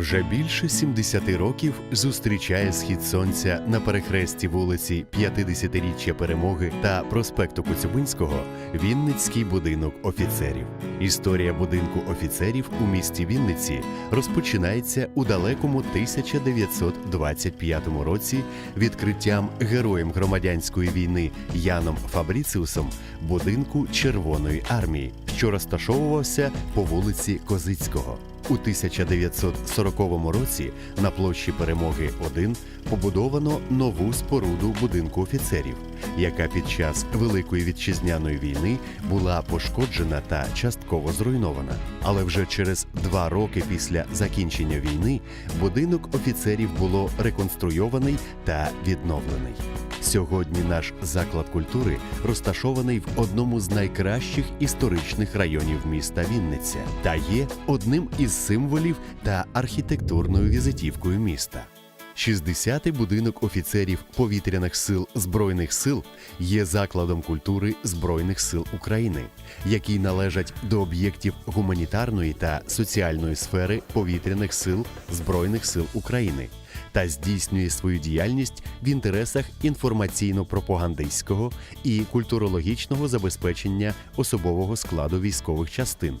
Вже більше 70 років зустрічає схід сонця на перехресті вулиці 50-річчя перемоги та проспекту Коцюбинського Вінницький будинок офіцерів. Історія будинку офіцерів у місті Вінниці розпочинається у далекому 1925 році відкриттям героєм громадянської війни Яном Фабріціусом будинку Червоної армії, що розташовувався по вулиці Козицького. У 1940 році на площі Перемоги 1 побудовано нову споруду будинку офіцерів, яка під час Великої вітчизняної війни була пошкоджена та частково зруйнована. Але вже через два роки після закінчення війни будинок офіцерів було реконструйований та відновлений. Сьогодні наш заклад культури розташований в одному з найкращих історичних районів міста Вінниця та є одним із символів та архітектурною візитівкою міста. 60-й будинок офіцерів повітряних сил Збройних сил є закладом культури Збройних сил України, який належать до об'єктів гуманітарної та соціальної сфери повітряних сил Збройних сил України та здійснює свою діяльність в інтересах інформаційно-пропагандистського і культурологічного забезпечення особового складу військових частин.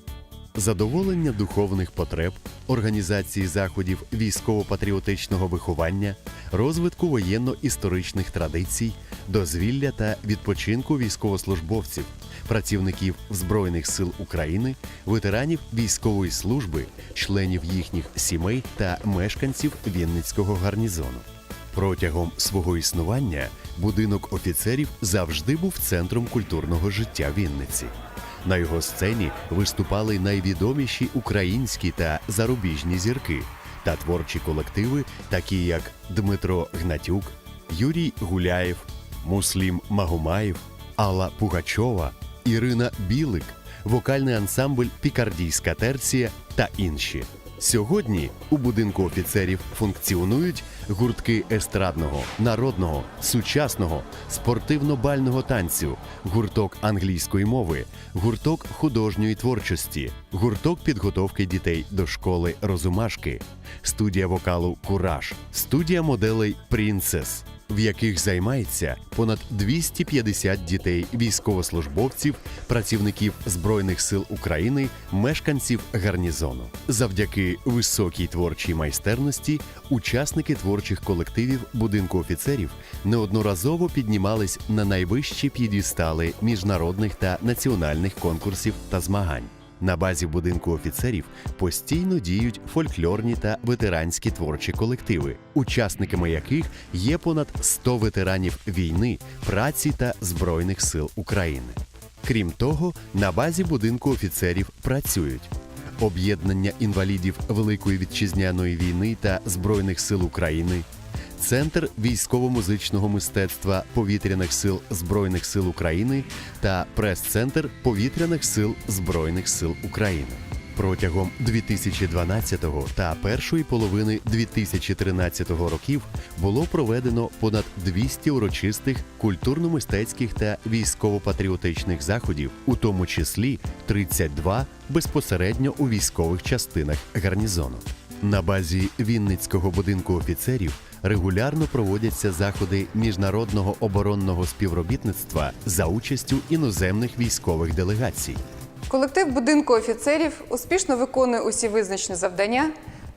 Задоволення духовних потреб, організації заходів військово-патріотичного виховання, розвитку воєнно-історичних традицій, дозвілля та відпочинку військовослужбовців, працівників Збройних сил України, ветеранів військової служби, членів їхніх сімей та мешканців Вінницького гарнізону. Протягом свого існування будинок офіцерів завжди був центром культурного життя Вінниці. На його сцені виступали найвідоміші українські та зарубіжні зірки та творчі колективи, такі як Дмитро Гнатюк, Юрій Гуляєв, Муслім Магомаєв, Алла Пугачова, Ірина Білик, вокальний ансамбль Пікардійська терція та інші. Сьогодні у будинку офіцерів функціонують гуртки естрадного, народного, сучасного, спортивно-бального танцю, гурток англійської мови, гурток художньої творчості, гурток підготовки дітей до школи Розумашки, студія вокалу Кураж, студія моделей Принцес, в яких займається понад 250 дітей військовослужбовців, працівників Збройних сил України, мешканців гарнізону. Завдяки високій творчій майстерності учасники творчих колективів будинку офіцерів неодноразово піднімались на найвищі п'єдістали міжнародних та національних конкурсів та змагань. На базі будинку офіцерів постійно діють фольклорні та ветеранські творчі колективи, учасниками яких є понад 100 ветеранів війни, праці та збройних сил України. Крім того, на базі будинку офіцерів працюють об'єднання інвалідів Великої вітчизняної війни та Збройних сил України, Центр військово-музичного мистецтва повітряних сил Збройних сил України та прес-центр повітряних сил Збройних сил України. Протягом 2012 та першої половини 2013 років було проведено понад 200 урочистих культурно-мистецьких та військово-патріотичних заходів, у тому числі 32 безпосередньо у військових частинах гарнізону. На базі Вінницького будинку офіцерів регулярно проводяться заходи міжнародного оборонного співробітництва за участю іноземних військових делегацій. Колектив будинку офіцерів успішно виконує усі визначені завдання,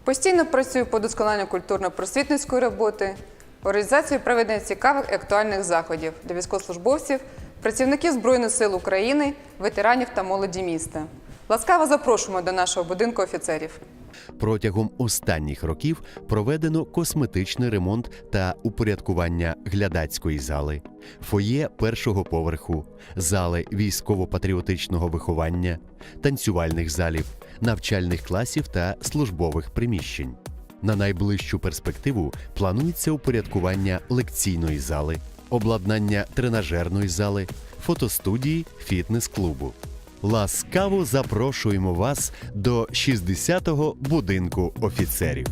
постійно працює по досконаленню культурно-просвітницької роботи, організацію проведення цікавих і актуальних заходів для військовослужбовців, працівників Збройних сил України, ветеранів та молоді міста. Ласкаво запрошуємо до нашого будинку офіцерів. Протягом останніх років проведено косметичний ремонт та упорядкування глядацької зали, фоє першого поверху, зали військово-патріотичного виховання, танцювальних залів, навчальних класів та службових приміщень. На найближчу перспективу планується упорядкування лекційної зали, обладнання тренажерної зали, фотостудії, фітнес-клубу. Ласкаво запрошуємо вас до 60-го будинку офіцерів.